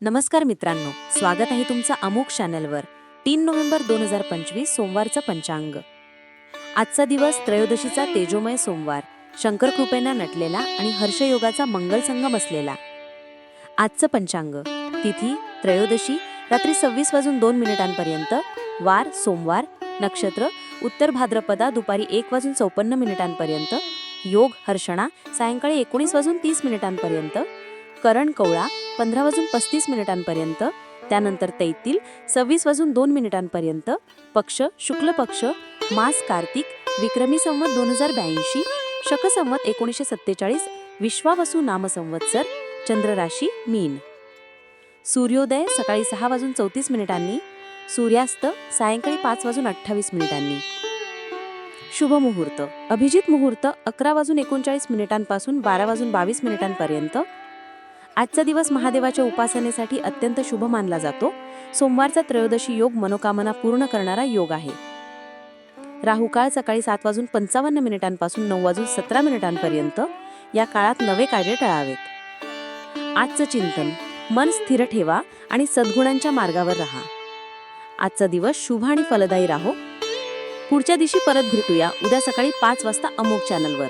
नमस्कार मित्रांनो स्वागत आहे तुमचं अमुक चॅनलवर. तीन नोव्हेंबर दोन हजार पंचवीस सोमवारचं पंचांग. आजचा दिवस त्रयोदशीचा तेजोमय सोमवार. शंकर कृपेनं नटलेला आणि हर्षयोगाचा मंगल संगम असलेला. आजचं पंचांग. तिथी त्रयोदशी रात्री सव्वीस वाजून दोन मिनिटांपर्यंत. वार सोमवार नक्षत्र उत्तर भाद्रपदा दुपारी एक वाजून चौपन्न मिनिटांपर्यंत. योग हर्षणा सायंकाळी एकोणीस वाजून तीस मिनिटांपर्यंत. करण कवळा पंधरा वाजून पस्तीस मिनिटांपर्यंत त्यानंतर तैतील सव्वीस वाजून दोन मिनिटांपर्यंत पक्ष शुक्ल पक्ष मास कार्तिक विक्रमी संवत दोन हजार ब्याऐंशी शक संवत एकोणीसशे सत्तेचाळीस विश्वावसू नामसंवत्सर चंद्र चंद्रराशी मीन. सूर्योदय सकाळी सहा वाजून चौतीस मिनिटांनी सूर्यास्त सायंकाळी पाच वाजून अठ्ठावीस मिनिटांनी. शुभ मुहूर्त. अभिजित मुहूर्त अकरा वाजून एकोणचाळीस मिनिटांपासून बारा वाजून बावीस मिनिटांपर्यंत आजचा दिवस महादेवाच्या उपासनेसाठी अत्यंत शुभ मानला जातो. सोमवारचा त्रयोदशी योग मनोकामना पूर्ण करणारा योग आहे. राहू काळ सकाळी सात वाजून पंचावन्न मिनिटांपासून नऊ वाजून सतरा मिनिटांपर्यंत या काळात नवे कार्य टळावेत. आजचं चिंतन. मन स्थिर ठेवा आणि सद्गुणांच्या मार्गावर राहा. आजचा दिवस शुभ आणि फलदायी राहो. पुढच्या दिवशी परत भेटूया. उद्या सकाळी पाच वाजता अमोक चॅनलवर.